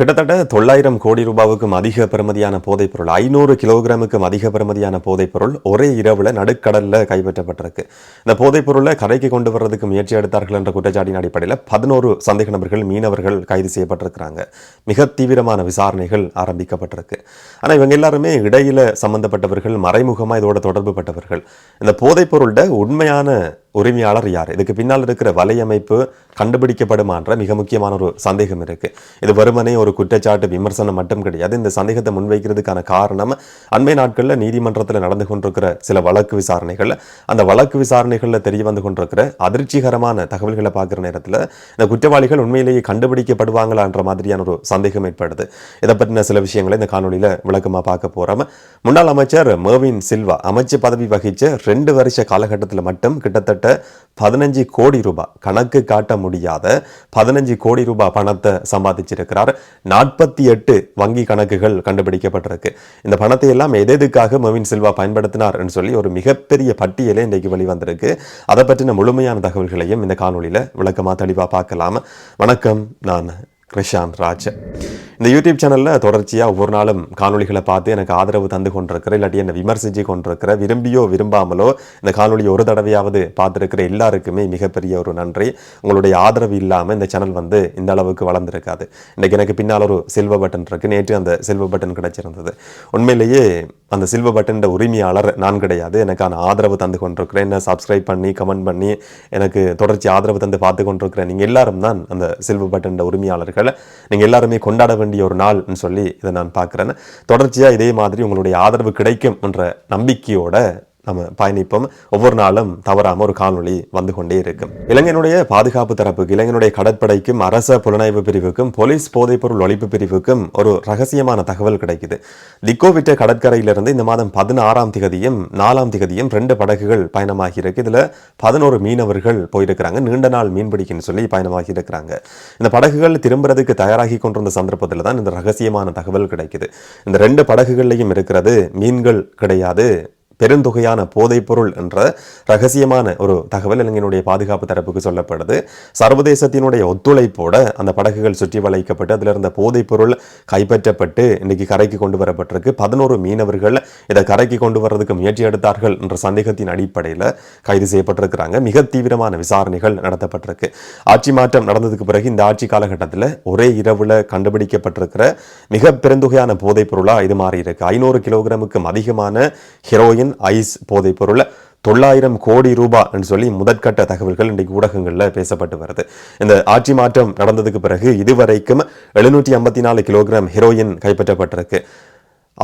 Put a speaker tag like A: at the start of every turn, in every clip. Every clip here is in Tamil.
A: கிட்டத்தட்ட தொள்ளாயிரம் கோடி ரூபாவுக்கும் அதிக பெறுமதியான போதைப் பொருள் ஐநூறு கிலோகிராமுக்கும் அதிக பெறுமதியான போதைப் பொருள் ஒரே இரவில் நடுக்கடலில் கைப்பற்றப்பட்டிருக்கு. இந்த போதைப் பொருளை கரைக்கு கொண்டு வர்றதுக்கு முயற்சி எடுத்தார்கள் என்ற குற்றச்சாட்டின் அடிப்படையில் பதினோரு சந்தேக நபர்கள் மீனவர்கள் கைது செய்யப்பட்டிருக்கிறாங்க. மிக தீவிரமான விசாரணைகள் ஆரம்பிக்கப்பட்டிருக்கு. ஆனால் இவங்க எல்லாருமே இடையில சம்பந்தப்பட்டவர்கள் மறைமுகமாக இதோட தொடர்பு பட்டவர்கள். இந்த போதைப் உண்மையான உரிமையாளர் யார்? இதுக்கு பின்னால் இருக்கிற வலையமைப்பு கண்டுபிடிக்கப்படுமான்ற மிக முக்கியமான ஒரு சந்தேகம் இருக்கு. இது வருமனே ஒரு குற்றச்சாட்டு விமர்சனம் மட்டும் கிடையாது. இந்த சந்தேகத்தை முன்வைக்கிறதுக்கான காரணம் அண்மை நாட்களில் நீதிமன்றத்தில் நடந்து கொண்டிருக்கிற சில வழக்கு விசாரணைகள் அந்த வழக்கு விசாரணைகளில் தெரிய வந்து கொண்டிருக்கிற அதிர்ச்சிகரமான தகவல்களை பார்க்குற நேரத்தில் இந்த குற்றவாளிகள் உண்மையிலேயே கண்டுபிடிக்கப்படுவாங்களான்ற மாதிரியான ஒரு சந்தேகம் ஏற்படுது. இதை பற்றின சில விஷயங்களை இந்த காணொலியில் விளக்கமாக பார்க்க போகிறோம் முன்னாள் அமைச்சர் மேவின் சில்வா அமைச்சு பதவி வகிச்ச ரெண்டு வருஷ காலகட்டத்தில் மட்டும் கிட்டத்தட்ட பதினஞ்சு கோடி ரூபாய் கணக்கு காட்ட முடியாத பதினஞ்சு கோடி ரூபாய் பணத்தை சம்பாதிச்சிருக்கிறார். நாற்பத்தி எட்டு வங்கி கணக்குகள் கண்டுபிடிக்கப்பட்டிருக்கு. இந்த பணத்தை எல்லாம் எதெதுக்காக மவின் சில்வா பயன்படுத்தினார் என்று சொல்லி ஒரு மிகப்பெரிய பட்டியலே இன்றைக்கு வெளிவந்திருக்கு. அதை பற்றின முழுமையான தகவல்களையும் இந்த காணொலியில் விளக்கமாக தெளிவாக பார்க்கலாம். வணக்கம் நான் கிருஷாந்த் ராஜ். இந்த யூடியூப் சேனலில் தொடர்ச்சியாக ஒவ்வொரு நாளும் காணொளிகளை பார்த்து எனக்கு ஆதரவு தந்து கொண்டிருக்கிற இல்லாட்டி என்னை விமர்சித்து கொண்டிருக்கிற விரும்பியோ விரும்பாமலோ இந்த காணொலியை ஒரு தடவையாவது பார்த்துருக்கிற எல்லாருக்குமே மிகப்பெரிய ஒரு நன்றி. உங்களுடைய ஆதரவு இல்லாமல் இந்த சேனல் வந்து இந்த அளவுக்கு வளர்ந்துருக்காது. இன்றைக்கு எனக்கு பின்னால் ஒரு சில்வர் பட்டன் இருக்குது நேற்று அந்த சில்வர் பட்டன் கிடைச்சிருந்தது. உண்மையிலேயே அந்த சில்வர் பட்டன் உரிமையாளர் நான் கிடையாது. எனக்கான ஆதரவு தந்து கொண்டிருக்கிறேன். என்ன சப்ஸ்கிரைப் பண்ணி கமெண்ட் பண்ணி எனக்கு தொடர்ச்சி ஆதரவு தந்து பார்த்து கொண்டிருக்கிறேன் நீங்கள் எல்லாரும் தான் அந்த சில்வர் பட்டன் உரிமையாளர்கள். நீங்கள் எல்லாருமே கொண்டாட வேண்டிய ஒரு நாள்னு சொல்லி இதை நான் பார்க்குறேன் தொடர்ச்சியாக இதே மாதிரி உங்களுடைய ஆதரவு கிடைக்கும் என்ற நம்பிக்கையோட நம்ம பயணிப்போம். ஒவ்வொரு நாளும் தவறாமல் ஒரு காணொளி வந்து கொண்டே இருக்கும். இலங்கையினுடைய பாதுகாப்பு தரப்புக்கு இலங்கையினுடைய கடற்படைக்கும் அரச புலனாய்வு பிரிவுக்கும் போலீஸ் போதைப்பொருள் ஒழிப்பு பிரிவுக்கும் ஒரு ரகசியமான தகவல் கிடைக்குது. திக்கோவிட்ட கடற்கரையிலிருந்து இந்த மாதம் பதினாறாம் திகதியும் நாலாம் திகதியும் ரெண்டு படகுகள் பயணமாகி இருக்கு. பதினோரு மீனவர்கள் போயிருக்கிறாங்க. நீண்ட நாள் மீன்பிடிக்குன்னு சொல்லி பயணமாகி இருக்கிறாங்க. இந்த படகுகள் திரும்புறதுக்கு தயாராகி கொண்டிருந்த சந்தர்ப்பத்தில் தான் இந்த ரகசியமான தகவல் கிடைக்குது. இந்த ரெண்டு படகுகள்லையும் இருக்கிறது மீன்கள் கிடையாது பெருந்தொகையான போதைப்பொருள் என்ற ரகசியமான ஒரு தகவல் இலங்கையினுடைய பாதுகாப்பு தரப்புக்கு சொல்லப்படுது. சர்வதேசத்தினுடைய ஒத்துழைப்போட அந்த படகுகள் சுற்றி வளைக்கப்பட்டு அதில் இருந்த போதைப்பொருள் கைப்பற்றப்பட்டு இன்னைக்கு கரைக்கு கொண்டு வரப்பட்டிருக்கு. பதினோரு மீனவர்கள் இதை கரைக்கு கொண்டு வர்றதுக்கு முயற்சி எடுத்தார்கள் என்ற சந்தேகத்தின் அடிப்படையில் கைது செய்யப்பட்டிருக்கிறாங்க. மிக தீவிரமான விசாரணைகள் நடத்தப்பட்டிருக்கு. ஆட்சி மாற்றம் நடந்ததுக்கு பிறகு இந்த ஆட்சி காலகட்டத்தில் ஒரே இரவில் கண்டுபிடிக்கப்பட்டிருக்கிற மிக பெருந்தொகையான போதைப்பொருளாக இது மாறி இருக்கு ஐநூறு கிலோகிராமுக்கும் அதிகமான ஹெரோயின் ஐஸ் போதைப் பொருள் தொள்ளாயிரம் கோடி ரூபாய் சொல்லி முதற்கட்ட தகவல்கள் இன்றைக்கு ஊடகங்களில் பேசப்பட்டு வருது. இந்த ஆட்சி மாற்றம் நடந்ததுக்கு பிறகு இதுவரைக்கும் எழுநூற்றி ஐம்பத்தி நாலு கிலோகிராம் ஹெரோயின் கைப்பற்றப்பட்டிருக்கு.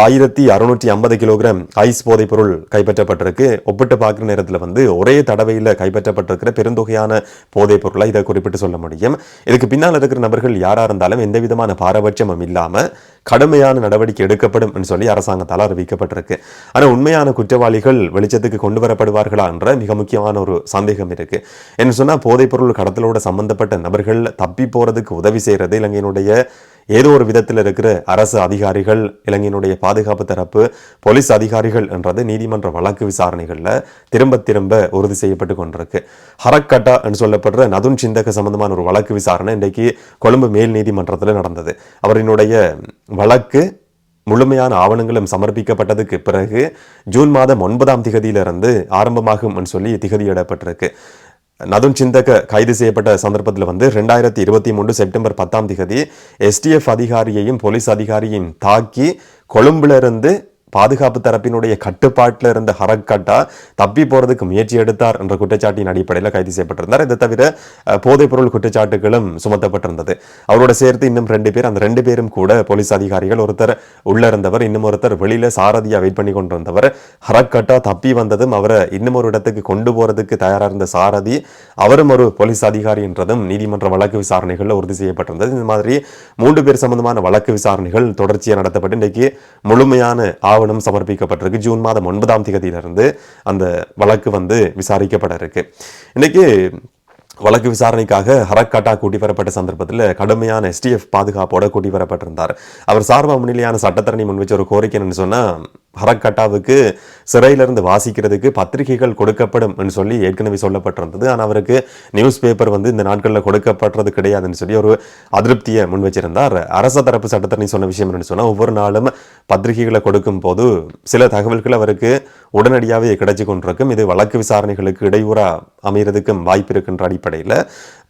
A: ஆயிரத்தி அறுநூற்றி ஐம்பது கிலோகிராம் ஐஸ் போதைப் பொருள் கைப்பற்றப்பட்டிருக்கு. ஒப்பிட்டு பார்க்குற நேரத்தில் வந்து ஒரே தடவையில் கைப்பற்றப்பட்டிருக்கிற பெருந்தொகையான போதைப் பொருளை இதை குறிப்பிட்டு சொல்ல முடியும். இதுக்கு பின்னால் இருக்கிற நபர்கள் யாராக இருந்தாலும் எந்த விதமான பாரபட்சமும் இல்லாமல் கடுமையான நடவடிக்கை எடுக்கப்படும் சொல்லி அரசாங்கத்தால் அறிவிக்கப்பட்டிருக்கு. ஆனால் உண்மையான குற்றவாளிகள் வெளிச்சத்துக்கு கொண்டு வரப்படுவார்களா என்ற மிக முக்கியமான ஒரு சந்தேகம் இருக்கு. என்ன சொன்னால் போதைப் பொருள் கடத்தலோட சம்பந்தப்பட்ட நபர்கள் தப்பி போகிறதுக்கு உதவி செய்கிறது இலங்கையினுடைய ஏதோ ஒரு விதத்தில் இருக்கிற அரசு அதிகாரிகள் இலங்கையினுடைய பாதுகாப்பு தரப்பு போலீஸ் அதிகாரிகள் என்றது நீதிமன்ற வழக்கு விசாரணைகளில் திரும்ப திரும்ப உறுதி செய்யப்பட்டு கொண்டிருக்கு. ஹரக்கட்டா என்று சொல்லப்படுற நதுன் சிந்தக சம்பந்தமான ஒரு வழக்கு விசாரணை இன்றைக்கு கொழும்பு மேல் நீதிமன்றத்தில் நடந்தது. அவரினுடைய வழக்கு முழுமையான ஆவணங்களும் சமர்ப்பிக்கப்பட்டதுக்கு பிறகு ஜூன் மாதம் ஒன்பதாம் திகதியிலிருந்து ஆரம்பமாகும் சொல்லி திகதியிடப்பட்டிருக்கு நதுன் சிந்தக கைது செய்யப்பட்ட சந்தர்ப்பத்தில் வந்து ரெண்டாயிரத்தி இருபத்தி மூன்று செப்டம்பர் பத்தாம் திகதி எஸ்டிஎஃப் அதிகாரியையும் போலீஸ் அதிகாரியும் தாக்கி கொழும்புல இருந்து பாதுகாப்பு தரப்பினுடைய கட்டுப்பாட்டில் இருந்த ஹரக்கட்டா தப்பி போறதுக்கு முயற்சி எடுத்தார் என்ற குற்றச்சாட்டின் அடிப்படையில் கைது செய்யப்பட்டிருந்தார். இதை தவிர போதைப்பொருள் பொருள் குற்றச்சாட்டுகளும் சுமத்தப்பட்டிருந்தது. அவரோட சேர்த்து இன்னும் ரெண்டு பேர் அந்த ரெண்டு பேரும் கூட போலீஸ் அதிகாரிகள் ஒருத்தர் உள்ள இருந்தவர் இன்னும் ஒருத்தர் வெளியில் சாரதியாக வெயிட் பண்ணி கொண்டிருந்தவர். ஹரக்கட்டா தப்பி வந்ததும் அவரை இன்னும் ஒரு இடத்துக்கு கொண்டு போறதுக்கு தயாராக இருந்த சாரதி அவரும் ஒரு போலீஸ் அதிகாரி என்றதும் நீதிமன்ற வழக்கு விசாரணைகளில் உறுதி செய்யப்பட்டிருந்தது. இந்த மாதிரி மூன்று பேர் சம்பந்தமான வழக்கு விசாரணைகள் தொடர்ச்சியாக நடத்தப்பட்டு இன்றைக்கு முழுமையான ஆவணம் சமர்ப்பிக்கப்பட்டிருக்கு. ஜூன் மாதம் ஒன்பதாம் தேதியிலிருந்து அந்த வழக்கு வந்து விசாரிக்கப்பட இருக்கு இன்னைக்கு வழக்கு விசாரணைக்காக ஹரக்காட்டா கூட்டி வரப்பட்ட சந்தர்ப்பத்தில் கடுமையான எஸ்டிஎஃப் பாதுகாப்போட கூட்டி வரப்பட்டிருந்தார் அவர் சார்பாக முன்னிலையான சட்டத்தரணி முன் வச்ச ஒரு கோரிக்கை என்னன்னு சொன்னா ஹரக்கட்டாவுக்கு சிறையிலிருந்து வாசிக்கிறதுக்கு பத்திரிகைகள் கொடுக்கப்படும் என்று சொல்லி ஏற்கனவே சொல்லப்பட்டிருந்தது. ஆனால் அவருக்கு நியூஸ் பேப்பர் வந்து இந்த நாட்களில் கொடுக்கப்படுறது கிடையாதுன்னு சொல்லி ஒரு அதிருப்தியை முன் வச்சிருந்தார். அரச தரப்பு சட்டத்தரணி சொன்ன விஷயம் என்னன்னு சொன்னால் ஒவ்வொரு நாளும் பத்திரிகைகளை கொடுக்கும் போது சில தகவல்கள் அவருக்கு உடனடியாகவே கிடைச்சி கொண்டிருக்கும். இது வழக்கு விசாரணைகளுக்கு இடையூறா அமைகிறதுக்கும் வாய்ப்பு இருக்கின்ற அடிப்படையில்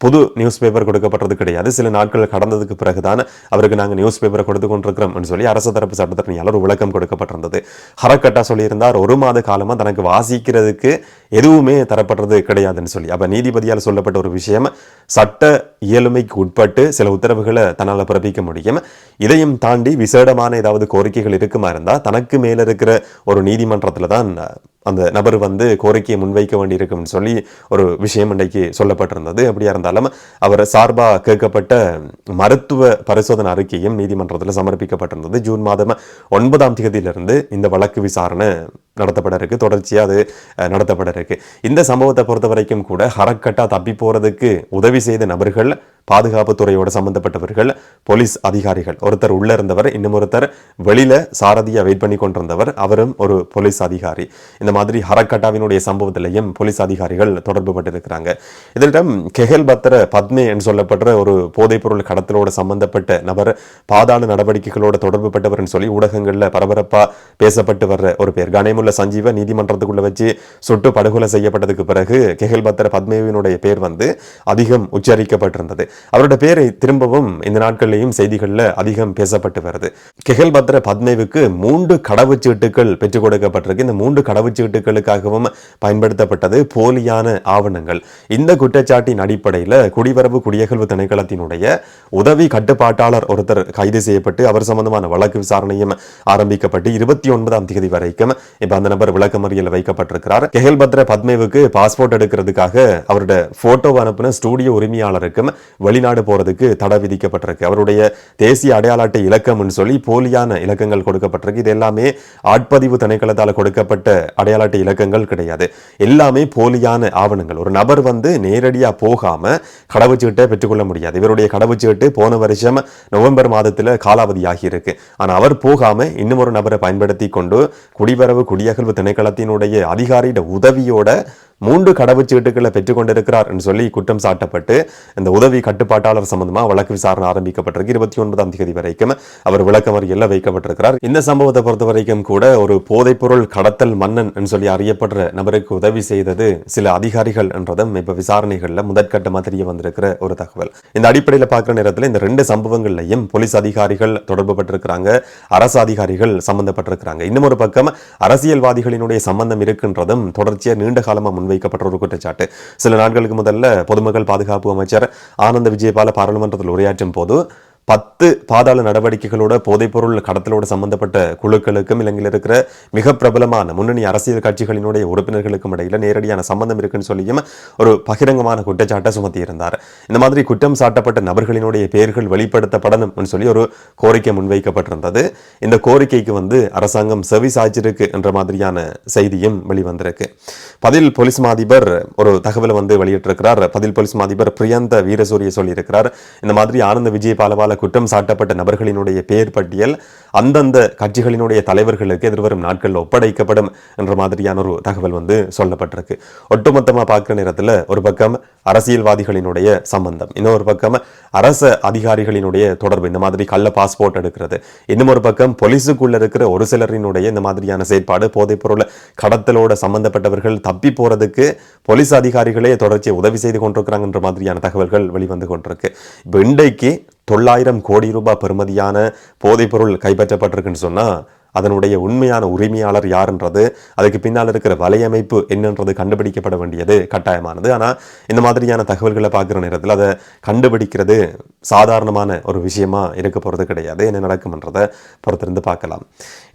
A: புது நியூஸ் பேப்பர் கொடுக்கப்பட்டது கிடையாது. சில நாட்கள் கடந்ததுக்கு பிறகுதான் அவருக்கு நாங்கள் நியூஸ் பேப்பரை கொடுத்து கொண்டிருக்கிறோம் சொல்லி அரசு தரப்பு சட்டத்தரணியாளர் விளக்கம் கொடுக்கப்பட்டிருந்தது. ஹரக்கட்டா சொல்லியிருந்தார். ஒரு மாத காலமா தனக்கு வாசிக்கிறதுக்கு எதுவுமே தரப்படுறது கிடையாதுன்னு சொல்லி. அப்ப நீதிபதியால் சொல்லப்பட்ட ஒரு விஷயம் சட்ட இயலுமைக்கு உட்பட்டு சில உத்தரவுகளை தன்னால் பிறப்பிக்க முடியும். இதையும் தாண்டி விசேடமான ஏதாவது கோரிக்கைகள் இருக்குமா இருந்தா தனக்கு மேல இருக்கிற ஒரு நீதிமன்றத்துல தான் அந்த நபர் வந்து கோரிக்கையை முன்வைக்க வேண்டியிருக்கும்னு சொல்லி ஒரு விஷயம் இன்றைக்கு சொல்லப்பட்டிருந்தது. அப்படியா இருந்தாலும் அவர் சார்பாக கேட்கப்பட்ட மருத்துவ பரிசோதனை அறிக்கையும் நீதிமன்றத்தில் சமர்ப்பிக்கப்பட்டிருந்தது. ஜூன் மாதம் ஒன்பதாம் தேதியிலிருந்து இந்த வழக்கு விசாரணை நடத்தப்பட இருக்கு தொடர்ச்சியாக அது நடத்தப்பட இருக்கு இந்த சம்பவத்தை பொறுத்த வரைக்கும் கூட ஹரக்கட்டா தப்பி போகிறதுக்கு உதவி செய்த நபர்கள் பாதுகாப்பு துறையோட சம்பந்தப்பட்டவர்கள் போலீஸ் அதிகாரிகள். ஒருத்தர் உள்ள இருந்தவர் இன்னும் ஒருத்தர் வெளியில சாரதியா வெயிட் பண்ணி கொண்டிருந்தவர் அவரும் ஒரு போலீஸ் அதிகாரி. இந்த மாதிரி ஹரக்கட்டாவினுடைய சம்பவத்திலையும் போலீஸ் அதிகாரிகள் தொடர்பு பட்டிருக்கிறாங்க இதிலிடம் கெஹல் பத்திர பத்மே என்று சொல்லப்படுற ஒரு போதைப்பொருள் கடத்தலோட சம்பந்தப்பட்ட நபர் பாதாள நடவடிக்கைகளோட தொடர்பு பட்டவர்னு சொல்லி ஊடகங்கள்ல பரபரப்பா பேசப்பட்டு வர்ற ஒரு பேர். கணேமுல்ல சஞ்சீவ நீதிமன்றத்துக்குள்ள வச்சு சுட்டு படுகொலை செய்யப்பட்டதுக்கு பிறகு கெஹல் பத்திர பத்மேவினுடைய பேர் வந்து அதிகம் உச்சரிக்கப்பட்டிருந்தது. அவரோட பேரை திரும்பவும் இந்த நாட்கள்லையும் செய்திகளில் அதிகம் பேசப்பட்டு வருது. கெகல் பத்ர பத்மேவுக்கு மூன்று கடவுச்சீட்டுகள் பெற்றுக் கொடுக்கப்பட்டிருக்கு. இந்த மூன்று கடவுச்சீட்டுகளுக்காகவும் பயன்படுத்தப்பட்டது போலியான ஆவணங்கள். இந்த குற்றச்சாட்டின் அடிப்படையில் குடிவரவு குடியகல்வு திணைக்களத்தினுடைய உதவி கட்டுப்பாட்டாளர் ஒருத்தர் கைது செய்யப்பட்டு அவர் சம்பந்தமான வழக்கு விசாரணையும் ஆரம்பிக்கப்பட்டு இருபத்தி ஒன்பதாம் தேதி வரைக்கும் இப்போ அந்த நபர் விளக்கமறியல் வைக்கப்பட்டிருக்கிறார். கெஹல் பத்ர பத்மேவுக்கு பாஸ்போர்ட் எடுக்கிறதுக்காக அவரோட போட்டோ அனுப்பின ஸ்டூடியோ உரிமையாளருக்கும் வெளிநாடு போகிறதுக்கு தடை விதிக்கப்பட்டிருக்கு. அவருடைய தேசிய அடையாள அட்டை இலக்கம்னு சொல்லி போலியான இலக்கங்கள் கொடுக்கப்பட்டிருக்கு. இது எல்லாமே ஆட்பதிவு திணைக்களத்தால் கொடுக்கப்பட்ட அடையாள அட்டை இலக்கங்கள் கிடையாது. எல்லாமே போலியான ஆவணங்கள். ஒரு நபர் வந்து நேரடியாக போகாமல் கடவுச்சீட்டை பெற்றுக்கொள்ள முடியாது. இவருடைய கடவுச்சீட்டு போன வருஷம் நவம்பர் மாதத்தில் காலாவதியாகி இருக்கு ஆனால் அவர் போகாமல் இன்னும் ஒரு நபரை பயன்படுத்தி கொண்டு குடிவரவு குடியகல்வு திணைக்களத்தினுடைய அதிகாரியிட உதவியோட மூன்று கடவுச்சீட்டுகளை பெற்றுக்கொண்டிருக்கிறார் என்று சொல்லி குற்றம் சாட்டப்பட்டு இந்த உதவி கட்டுப்பாட்டாளர் சம்பந்தமா வழக்கு விசாரணை ஆரம்பிக்கப்பட்டிருக்கு. இருபத்தி ஒன்பதாம் தேதி வரைக்கும் அவர் விளக்கமறியல்ல வைக்கப்பட்டிருக்கிறார். இந்த சம்பவத்தை பொறுத்த வரைக்கும் கூட ஒரு போதைப்பொருள் கடத்தல் மன்னன் என்று சொல்லி அறியப்படுற நபருக்கு உதவி செய்தது சில அதிகாரிகள் என்றதும் இப்போ விசாரணைகள்ல முதற்கட்டமாக தெரிய வந்திருக்கிற ஒரு தகவல். இந்த அடிப்படையில் பார்க்குற நேரத்தில் இந்த ரெண்டு சம்பவங்கள்லையும் போலீஸ் அதிகாரிகள் தொடர்பு பட்டிருக்கிறாங்க அரசு அதிகாரிகள் சம்பந்தப்பட்டிருக்கிறாங்க. இன்னும் ஒரு பக்கம் அரசியல்வாதிகளினுடைய சம்பந்தம் இருக்கின்றதும் தொடர்ச்சியாக நீண்ட காலமாக முன்வைக்கப்பட்ட ஒரு குற்றச்சாட்டு. சில நாட்களுக்கு முதல்ல பொதுமக்கள் பாதுகாப்பு அமைச்சர் ஆனந்த விஜயபால பாராளுமன்றத்தில் உரையாற்றும் போது பத்து பாதாள நடவடிக்கைகளோட போதைப்பொருள் கடத்தலோட சம்பந்தப்பட்ட குழுக்களுக்கும் இலங்கையில் இருக்கிற மிக பிரபலமான முன்னணி அரசியல் கட்சிகளினுடைய உறுப்பினர்களுக்கும் இடையில நேரடியான சம்பந்தம் இருக்குன்னு சொல்லியும் ஒரு பகிரங்கமான குற்றச்சாட்டை சுமத்தி இருந்தார் இந்த மாதிரி குற்றம் சாட்டப்பட்ட நபர்களினுடைய பெயர்கள் வெளிப்படுத்தப்படணும் சொல்லி ஒரு கோரிக்கை முன்வைக்கப்பட்டிருந்தது. இந்த கோரிக்கைக்கு வந்து அரசாங்கம் செவி சாய்ச்சிருக்கு என்ற மாதிரியான செய்தியும் வெளிவந்திருக்கு. பதில் போலீஸ் மாதிபர் ஒரு தகவலை வந்து வெளியிட்டிருக்கிறார். பதில் போலீஸ் மாதிபர் பிரியந்த வீரசூரிய சொல்லியிருக்கிறார். இந்த மாதிரி ஆனந்த விஜயபாலவால குற்றம் சாட்டப்பட்ட நபர்களினுடைய பெயர் பட்டியல் அந்தந்த கட்சிகளினுடைய தலைவர்களுக்கு எதிர்வரும் நாட்களில் ஒப்படைக்கப்படும் என்ற மாதிரியான ஒரு தகவல் வந்து சொல்லப்பட்டிருக்கு. ஒட்டுமொத்தமா பார்க்குற நேரத்தில் ஒரு பக்கம் அரசியல்வாதிகளினுடைய சம்பந்தம் இன்னொரு பக்கம் அரச அதிகாரிகளினுடைய தொடர்பு இந்த மாதிரி கள்ள பாஸ்போர்ட் எடுக்கிறது. இன்னும் ஒரு பக்கம் போலீஸுக்குள்ள இருக்கிற ஒரு சிலரினுடைய இந்த மாதிரியான செயற்பாடு போதைப்பொருள் கடத்தலோட சம்பந்தப்பட்டவர்கள் தப்பி போறதுக்கு போலீஸ் அதிகாரிகளே தொடர்ச்சியை உதவி செய்து கொண்டிருக்கிறாங்கன்ற மாதிரியான தகவல்கள் வெளிவந்து கொண்டிருக்கு. இப்போ இன்றைக்கு தொள்ளாயிரம் கோடி ரூபாய் பெறுமதியான போதைப்பொருள் பெற்றப்பட்டிருக்குன்னு சொன்னா அதனுடைய உண்மையான உரிமையாளர் யாருன்றது அதுக்கு பின்னால் இருக்கிற வலையமைப்பு என்னன்றது கண்டுபிடிக்கப்பட வேண்டியது கட்டாயமானது. ஆனால் இந்த மாதிரியான தகவல்களை பார்க்குற நேரத்தில் அதை கண்டுபிடிக்கிறது சாதாரணமான ஒரு விஷயமா இருக்க போகிறது கிடையாது. என்ன நடக்கும்ன்றதை பொறுத்திருந்து பார்க்கலாம்.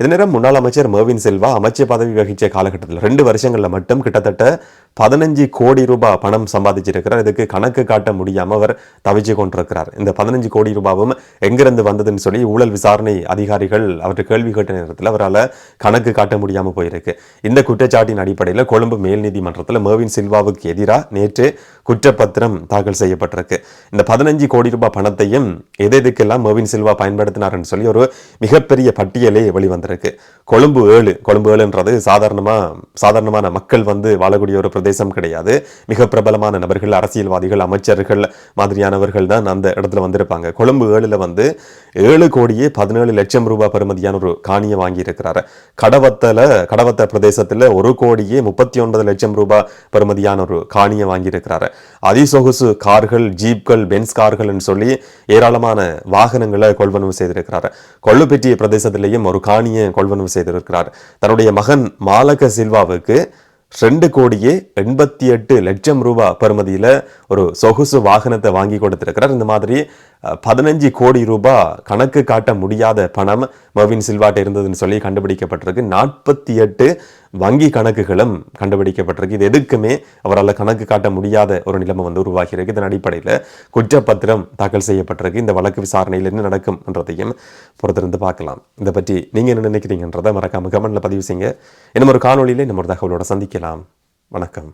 A: இது நேரம் முன்னாள் அமைச்சர் மேவின் செல்வா அமைச்சர் பதவி வகிச்ச காலகட்டத்தில் ரெண்டு வருஷங்களில் மட்டும் கிட்டத்தட்ட பதினஞ்சு கோடி ரூபாய் பணம் சம்பாதிச்சிருக்கிறார். இதுக்கு கணக்கு காட்ட முடியாமல் அவர் தவிச்சு கொண்டிருக்கிறார். இந்த பதினஞ்சு கோடி ரூபாவும் எங்கிருந்து வந்ததுன்னு சொல்லி ஊழல் விசாரணை அதிகாரிகள் அவர்கிட்ட கேள்வி கேட்ட நேரத்தில் அவரால் கணக்கு காட்ட முடியாமல் போயிருக்கு. இந்த குற்றச்சாட்டின் அடிப்படையில் கொழும்பு மேல் நீதிமன்றத்தில் மேவின் சில்வாவுக்கு எதிராக நேற்று குற்றப்பத்திரம் தாக்கல் செய்யப்பட்டிருக்கு. இந்த பதினஞ்சு கோடி ரூபாய் பணத்தையும் எது எதுக்கெல்லாம் மேவின் சில்வா பயன்படுத்தினார்னு சொல்லி ஒரு மிகப்பெரிய பட்டியலே வெளிவந்திருக்கு. கொழும்பு ஏழு கொழும்பு ஏழுன்றது சாதாரணமாக சாதாரணமான மக்கள் வந்து வாழக்கூடிய ஒரு பிரதேசம் கிடையாது. மிக பிரபலமான நபர்கள் அரசியல்வாதிகள் அமைச்சர்கள் மாதிரியானவர்கள் தான் அந்த இடத்துல வந்திருப்பாங்க. கொழும்பு ஏழில் வந்து ஏழு கோடியே பதினேழு லட்சம் ரூபாய் பெறுமதியான ஒரு காணியை வாங்கி இருக்கிறாரு கடவத்தல கடவத்த பிரதேசத்தில் ஒரு கோடியே முப்பத்தி ஒன்பது லட்சம் ரூபாய் பெறுமதியான ஒரு காணியை வாங்கியிருக்கிறாரு. அதிசொகுசு கார்கள் ஜீப்கள் பென்ஸ் கார்கள்னு சொல்லி ஏராளமான வாகனங்களை கொள்வனவு செய்திருக்கிறாரு. கொள்ளுப்பெட்டிய பிரதேசத்திலேயும் ஒரு காணியை கொள்வனவு செய்திருக்கிறார். தன்னுடைய மகன் மாலக சில்வாவுக்கு ரெண்டு கோடியே எண்பத்தி எட்டு லட்சம் ரூபாய் பெறுமதியில் ஒரு சொகுசு வாகனத்தை வாங்கி கொடுத்துருக்கிறார். இந்த மாதிரி பதினஞ்சு கோடி ரூபாய் கணக்கு காட்ட முடியாத பணம் மர்வின் சில்வாட்ட இருந்ததுன்னு சொல்லி கண்டுபிடிக்கப்பட்டிருக்கு. நாற்பத்தி எட்டு வங்கி கணக்குகளும் கண்டுபிடிக்கப்பட்டிருக்கு. இது எதுக்குமே அவரால் கணக்கு காட்ட முடியாத ஒரு நிலைமை வந்து உருவாகியிருக்கு. இதன் அடிப்படையில் குற்றப்பத்திரம் தாக்கல் செய்யப்பட்டிருக்கு. இந்த வழக்கு விசாரணையில் என்ன நடக்கும் என்றதையும் பொறுத்திருந்து பார்க்கலாம். இதை பற்றி நீங்கள் என்ன நினைக்கிறீங்கன்றதை மறக்காம கமெண்ட்ல பதிவு செய்யுங்க. இன்னும் ஒரு காணொலியில் இன்னும் ஒரு தகவலோட சந்திக்க சந்திக்கலாம் வணக்கம்.